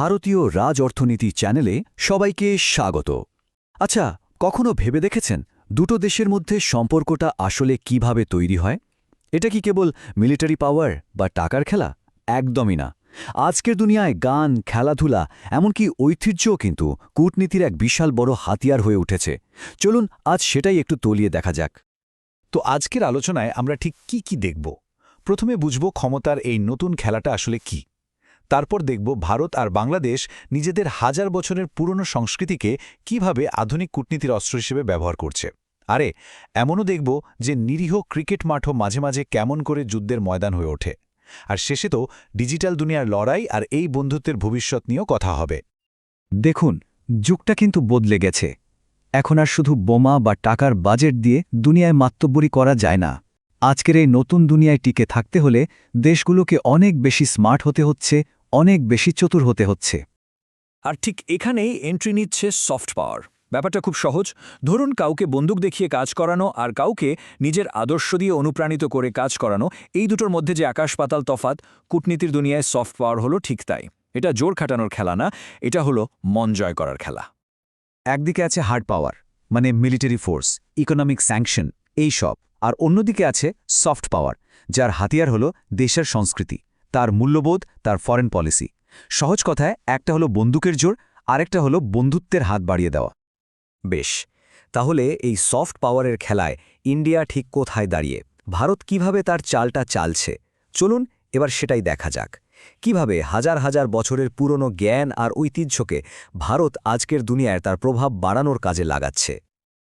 ভারতীয় রাজ অর্থনীতি চ্যানেলে সবাইকে স্বাগত। আচ্ছা কখনো ভেবে দেখেছেন দুটো দেশের মধ্যে সম্পর্কটা আসলে কীভাবে তৈরি হয়? এটা কি কেবল মিলিটারি পাওয়ার বা টাকার খেলা? একদমই না। আজকের দুনিয়ায় গান, খেলাধুলা, এমনকি ঐতিহ্যও কিন্তু কূটনীতির এক বিশাল বড় হাতিয়ার হয়ে উঠেছে। চলুন, আজ সেটাই একটু তলিয়ে দেখা যাক। তো আজকের আলোচনায় আমরা ঠিক কি কি দেখব? প্রথমে বুঝব ক্ষমতার এই নতুন খেলাটা আসলে কি। তারপর দেখব ভারত আর বাংলাদেশ নিজেদের হাজার বছরের পুরনো সংস্কৃতিকে কীভাবে আধুনিক কূটনীতির অস্ত্র হিসেবে ব্যবহার করছে। আরে, এমনও দেখব যে নিরীহ ক্রিকেট মাঠও মাঝে মাঝে কেমন করে যুদ্ধের ময়দান হয়ে ওঠে। আর শেষে তো ডিজিটাল দুনিয়ার লড়াই আর এই বন্ধুত্বের ভবিষ্যৎ নিয়েও কথা হবে। দেখুন, যুগটা কিন্তু বদলে গেছে। এখন আর শুধু বোমা বা টাকার বাজেট দিয়ে দুনিয়ায় মাত্তব্বরি করা যায় না। আজকের এই নতুন দুনিয়ায় টিকে থাকতে হলে দেশগুলোকে অনেক বেশি স্মার্ট হতে হচ্ছে অনেক বেশি চতুর হতে হচ্ছে। আর ঠিক এখানেই এন্ট্রি নিচ্ছে সফট পাওয়ার ব্যাপারটা খুব সহজ। ধরুন কাউকে বন্দুক দেখিয়ে কাজ করানো আর কাউকে নিজের আদর্শ দিয়ে অনুপ্রাণিত করে কাজ করানো এই দুটোর মধ্যে যে আকাশ পাতাল তফাত কূটনীতির দুনিয়ায় সফট পাওয়ার হলো ঠিক তাই। এটা জোর খাটানোর খেলা না এটা হলো মন জয় করার খেলা। একদিকে আছে হার্ড পাওয়ার মানে মিলিটারি ফোর্স ইকোনমিক স্যাংশন এই সব। আর অন্যদিকে আছে সফট পাওয়ার যার হাতিয়ার হল দেশের সংস্কৃতি। তার মূল্যবোধ, তার ফরেন পলিসি সহজ কথায়, একটা হলো বন্দুকের জোর, আরেকটা হলো বন্ধুত্বের হাত বাড়িয়ে দেওয়া। বেশ, তাহলে এই সফট পাওয়ারের খেলায় ইন্ডিয়া ঠিক কোথায় দাঁড়িয়ে? ভারত কীভাবে তার চালটা চালছে? চলুন, এবার সেটাই দেখা যাক। কীভাবে হাজার হাজার বছরের পুরনো জ্ঞান আর ঐতিহ্যকে ভারত আজকের দুনিয়ায় তার প্রভাব বাড়ানোর কাজে লাগাচ্ছে।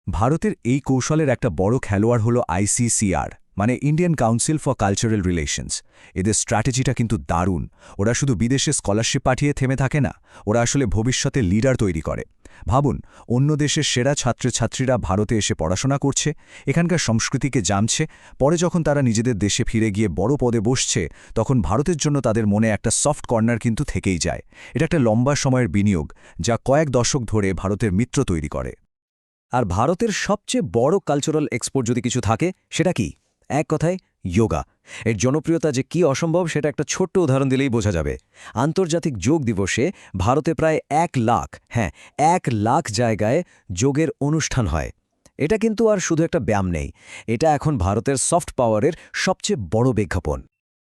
ভারতের এই কৌশলের একটা বড় খেলোয়াড় হল আইসিসিআর মানে Indian council for cultural relations এদের স্ট্র্যাটেজিটা কিন্তু দারুণ। ওরা শুধু বিদেশে স্কলারশিপ পাঠিয়ে থেমে থাকে না, ওরা আসলে ভবিষ্যতে লিডার তৈরি করে। ভাবুন, অন্য দেশের সেরা ছাত্রছাত্রীরা ভারতে এসে পড়াশোনা করছে, এখানকার সংস্কৃতিকে জামছে পরে যখন তারা নিজেদের দেশে ফিরে গিয়ে বড় পদে বসছে, তখন ভারতের জন্য তাদের মনে একটা সফট কর্নার কিন্তু থেকেই যায়। এটা একটা লম্বা সময়ের বিনিয়োগ, যা কয়েক দশক ধরে ভারতের মিত্র তৈরি করে। আর ভারতের সবচেয়ে বড় কালচারাল এক্সপোর্ট যদি কিছু থাকে, সেটা কি? এক কথায় যোগা এর জনপ্রিয়তা যে কি অসম্ভব, সেটা একটা ছোট্ট উদাহরণ দিলেই বোঝা যাবে। আন্তর্জাতিক যোগ দিবসে ভারতে প্রায় এক লাখ হ্যাঁ এক লাখ জায়গায় যোগের অনুষ্ঠান হয়। এটা কিন্তু আর শুধু একটা ব্যায়াম নেই, এটা এখন ভারতের সফট পাওয়ারের সবচেয়ে বড় বিজ্ঞাপন।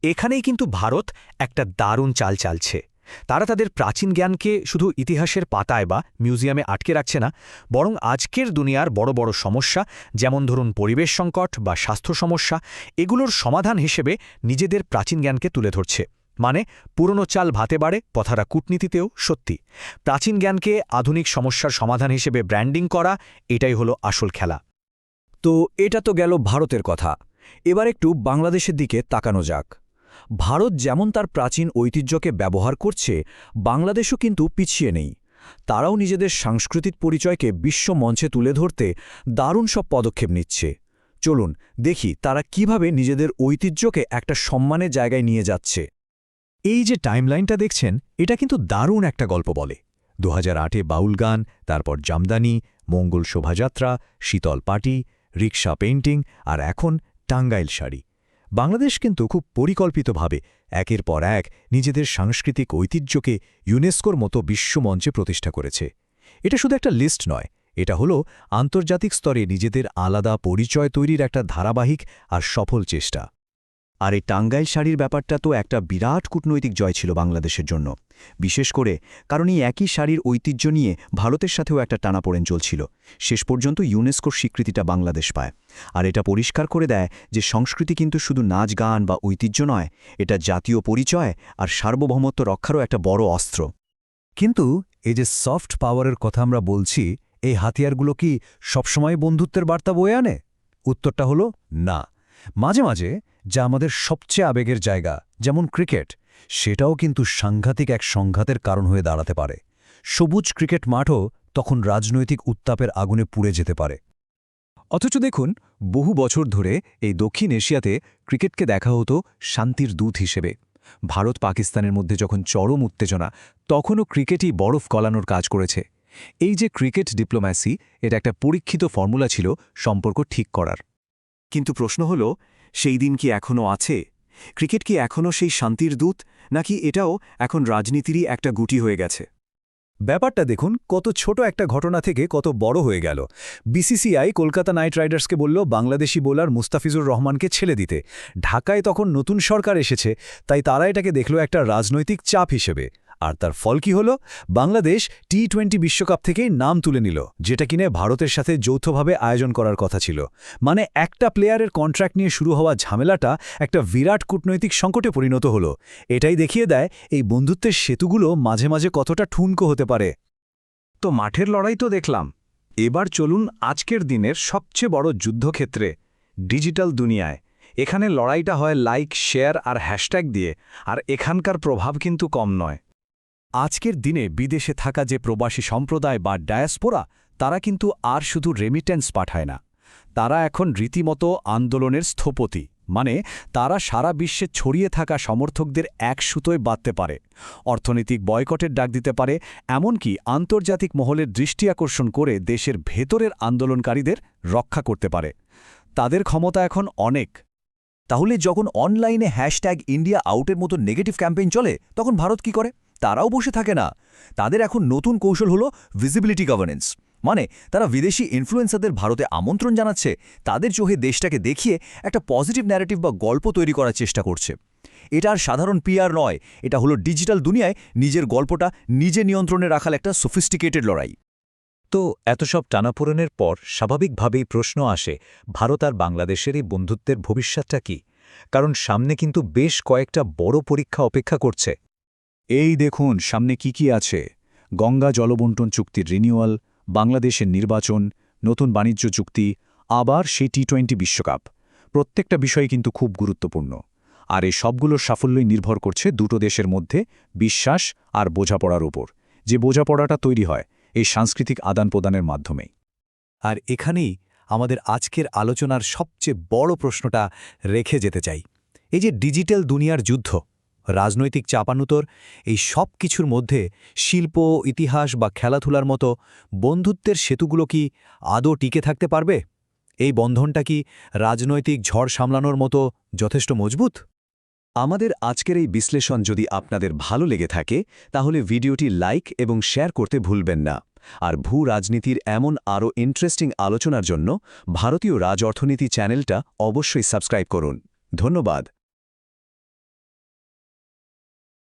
এখানেই কিন্তু ভারত একটা দারুণ চাল চালছে। তারা তাদের প্রাচীন জ্ঞানকে শুধু ইতিহাসের পাতায় বা মিউজিয়ামে আটকে রাখছে না, বরং আজকের দুনিয়ার বড় বড় সমস্যা, যেমন ধরুন পরিবেশ সংকট বা স্বাস্থ্য সমস্যা, এগুলোর সমাধান হিসেবে নিজেদের প্রাচীন জ্ঞানকে তুলে ধরছে। মানে পুরনো চাল ভাতে বাড়ে পথারা কূটনীতিতেও সত্যি। প্রাচীন জ্ঞানকে আধুনিক সমস্যার সমাধান হিসেবে ব্র্যান্ডিং করা, এটাই হলো আসল খেলা। তো এটা তো গেল ভারতের কথা। এবার একটু বাংলাদেশের দিকে তাকানো যাক। ভারত যেমন তার প্রাচীন ঐতিহ্যকে ব্যবহার করছে, বাংলাদেশও কিন্তু পিছিয়ে নেই। তারাও নিজেদের সাংস্কৃতিক পরিচয়কে বিশ্ব মঞ্চে তুলে ধরতে দারুণ সব পদক্ষেপ নিচ্ছে। চলুন দেখি তারা কীভাবে নিজেদের ঐতিহ্যকে একটা সম্মানের জায়গায় নিয়ে যাচ্ছে। এই যে টাইমলাইনটা দেখছেন, এটা কিন্তু দারুণ একটা গল্প বলে। দু হাজার আটে বাউল গান, তারপর জামদানি, মঙ্গল শোভাযাত্রা, শীতল পার্টি রিক্সা পেইন্টিং আর এখন টাঙ্গাইল শাড়ি। বাংলাদেশ কিন্তু খুব পরিকল্পিতভাবে একের পর এক নিজেদের সাংস্কৃতিক ঐতিহ্যকে ইউনেস্কোর মতো বিশ্বমঞ্চে প্রতিষ্ঠা করেছে। এটা শুধু একটা লিস্ট নয়, এটা হলো আন্তর্জাতিক স্তরে নিজেদের আলাদা পরিচয় তৈরির একটা ধারাবাহিক আর সফল চেষ্টা। আর এই টাঙ্গাইল শাড়ির ব্যাপারটা তো একটা বিরাট কূটনৈতিক জয় ছিল বাংলাদেশের জন্য। বিশেষ করে কারণ এই একই শাড়ির ঐতিহ্য নিয়ে ভারতের সাথেও একটা টানাপোড়েন চলছিল। শেষ পর্যন্ত ইউনেস্কোর স্বীকৃতিটা বাংলাদেশ পায়। আর এটা পরিষ্কার করে দেয় যে সংস্কৃতি কিন্তু শুধু নাচ, গান বা ঐতিহ্য নয়, এটা জাতীয় পরিচয় আর সার্বভৌমত্ব রক্ষারও একটা বড় অস্ত্র। কিন্তু এই যে সফট পাওয়ারের কথা আমরা বলছি, এই হাতিয়ারগুলো কি সবসময় বন্ধুত্বের বার্তা বয়ে আনে? উত্তরটা হলো না। মাঝে মাঝে যা আমাদের সবচেয়ে আবেগের জায়গা, যেমন ক্রিকেট। সেটাও কিন্তু সাংঘাতিক এক সংঘাতের কারণ হয়ে দাঁড়াতে পারে। সবুজ ক্রিকেট মাঠও তখন রাজনৈতিক উত্তাপের আগুনে পুড়ে যেতে পারে। অথচ দেখুন, বহু বছর ধরে এই দক্ষিণ এশিয়াতে ক্রিকেটকে দেখা হতো শান্তির দূত হিসেবে। ভারত পাকিস্তানের মধ্যে যখন চরম উত্তেজনা, তখনও ক্রিকেটই বরফ গলানোর কাজ করেছে। এই যে ক্রিকেট ডিপ্লোম্যাসি, এটা একটা পরীক্ষিত ফর্মুলা ছিল সম্পর্ক ঠিক করার। কিন্তু প্রশ্ন হল সেই দিন কি এখনও আছে? ক্রিকেট কি এখনও সেই শান্তির দূত? নাকি এটাও এখন রাজনীতিরই একটা গুটি হয়ে গেছে? ব্যাপারটা দেখুন, কত ছোট একটা ঘটনা থেকে কত বড় হয়ে গেল। বিসিসিআই কলকাতা নাইট রাইডার্সকে বলল, বাংলাদেশি বোলার মুস্তাফিজুর রহমানকে ছেড়ে দিতে। ঢাকায় তখন নতুন সরকার এসেছে, তাই তারা এটাকে দেখল একটা রাজনৈতিক চাপ হিসেবে। আর তার ফল কি হল? বাংলাদেশ টি টোয়েন্টি বিশ্বকাপ থেকেই নাম তুলে নিল, যেটা কিনে ভারতের সাথে যৌথভাবে আয়োজন করার কথা ছিল। মানে একটা প্লেয়ারের কন্ট্রাক্ট নিয়ে শুরু হওয়া ঝামেলাটা একটা বিরাট কূটনৈতিক সংকটে পরিণত হল। এটাই দেখিয়ে দেয় এই বন্ধুত্বের সেতুগুলো মাঝে মাঝে কতটা ঠুনকো হতে পারে। তো মাঠের লড়াই তো দেখলাম। এবার চলুন আজকের দিনের সবচেয়ে বড় যুদ্ধক্ষেত্রে, ডিজিটাল দুনিয়ায়। এখানে লড়াইটা হয় লাইক, শেয়ার আর হ্যাশট্যাগ দিয়ে, আর এখানকার প্রভাব কিন্তু কম নয়। আজকের দিনে বিদেশে থাকা যে প্রবাসী সম্প্রদায় বা ডায়াসপোরা, তারা কিন্তু আর শুধু রেমিটেন্স পাঠায় না। তারা এখন রীতিমতো আন্দোলনের স্থপতি। মানে তারা সারা বিশ্বে ছড়িয়ে থাকা সমর্থকদের এক সুতোয় বাঁধতে পারে। অর্থনৈতিক বয়কটের ডাক দিতে পারে, এমনকি আন্তর্জাতিক মহলের দৃষ্টি আকর্ষণ করে দেশের ভেতরের আন্দোলনকারীদের রক্ষা করতে পারে। তাদের ক্ষমতা এখন অনেক। তাহলে যখন অনলাইনে হ্যাশট্যাগ ইন্ডিয়া আউটের মতো নেগেটিভ ক্যাম্পেইন চলে, তখন ভারত কি করে? তারাও বসে থাকে না। তাদের এখন নতুন কৌশল হলো ভিজিবিলিটি গভর্নেন্স মানে তারা বিদেশি ইনফ্লুয়েন্সারদের ভারতে আমন্ত্রণ জানাচ্ছে, তাদের চোখে দেশটাকে দেখিয়ে একটা পজিটিভ ন্যারেটিভ বা গল্প তৈরি করার চেষ্টা করছে। এটা আর সাধারণ পিআর নয়, এটা হলো ডিজিটাল দুনিয়ায় নিজের গল্পটা নিজে নিয়ন্ত্রণে রাখার একটা সফিস্টিকেটেড লড়াই। তো এত সব টানাপোড়েনের পর স্বাভাবিকভাবেই প্রশ্ন আসে, ভারত আর বাংলাদেশের এই বন্ধুত্বের ভবিষ্যৎটা কি? কারণ সামনে কিন্তু বেশ কয়েকটা বড় পরীক্ষা অপেক্ষা করছে। এই দেখুন, সামনে কি কি আছে। গঙ্গা জলবন্টন চুক্তির রিনিউয়াল বাংলাদেশের নির্বাচন, নতুন বাণিজ্য চুক্তি, আবার সেই টি টোয়েন্টি বিশ্বকাপ। প্রত্যেকটা বিষয় কিন্তু খুব গুরুত্বপূর্ণ। আর এই সবগুলোর সাফল্যই নির্ভর করছে দুটো দেশের মধ্যে বিশ্বাস আর বোঝাপড়ার উপর। যে বোঝাপড়াটা তৈরি হয়, এই সাংস্কৃতিক আদান প্রদানের মাধ্যমেই। আর এখানেই আমাদের আজকের আলোচনার সবচেয়ে বড় প্রশ্নটা রেখে যেতে চাই। এই যে ডিজিটাল দুনিয়ার যুদ্ধ রাজনৈতিক চাপানুতর, এই সব কিছুর মধ্যে শিল্প, ইতিহাস বা খেলাধুলার মতো বন্ধুত্বের সেতুগুলো কি আদৌ টিকে থাকতে পারবে? এই বন্ধনটা কি রাজনৈতিক ঝড় সামলানোর মতো যথেষ্ট মজবুত? আমাদের আজকের এই বিশ্লেষণ যদি আপনাদের ভালো লেগে থাকে, তাহলে ভিডিওটি লাইক এবং শেয়ার করতে ভুলবেন না। আর ভূ রাজনীতির এমন আরও ইন্টারেস্টিং আলোচনার জন্য ভারতীয় রাজ অর্থনীতি চ্যানেলটা অবশ্যই সাবস্ক্রাইব করুন। ধন্যবাদ।